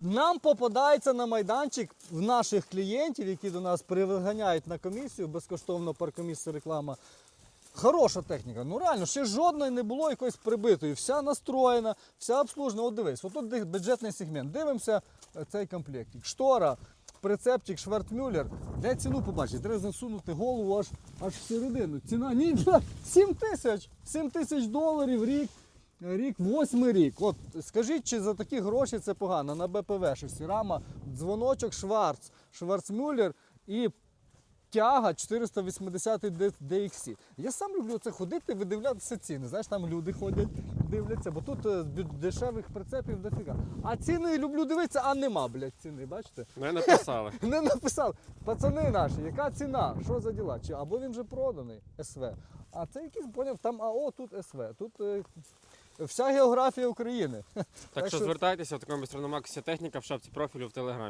Нам попадається на майданчик в наших клієнтів, які до нас приганяють на комісію, безкоштовно паркомісце реклама. Хороша техніка. Ну реально, ще жодної не було якоїсь прибитої. Вся настроєна, вся обслужена. От дивись, отут бюджетний сегмент. Дивимося е, цей комплектик. Штора, прицепчик, швертмюллер. Де ціну побачити? Треба засунути голову аж, аж середину. Ціна ні, 7 тисяч. 7 тисяч доларів рік. Рік, восьмий рік. От скажіть, чи за такі гроші це погано? На БПВ щось рама, дзвоночок Шварц, Шварцмюллер і тяга 480 D- DXC. Я сам люблю це ходити, видивлятися ціни. Знаєш, там люди ходять, дивляться, бо тут е, дешевих прицепів дофіга. А ціни люблю дивитися, а нема, блядь, ціни, бачите? Не написали. Не написав. Пацани наші, яка ціна? Що за діла? Чи або він вже проданий СВ. А це якийсь поняв, там АО, тут СВ. Тут е, вся географія України. Так що звертайтеся в такому бістрономаксі техніка в шапці профілю в телеграмі.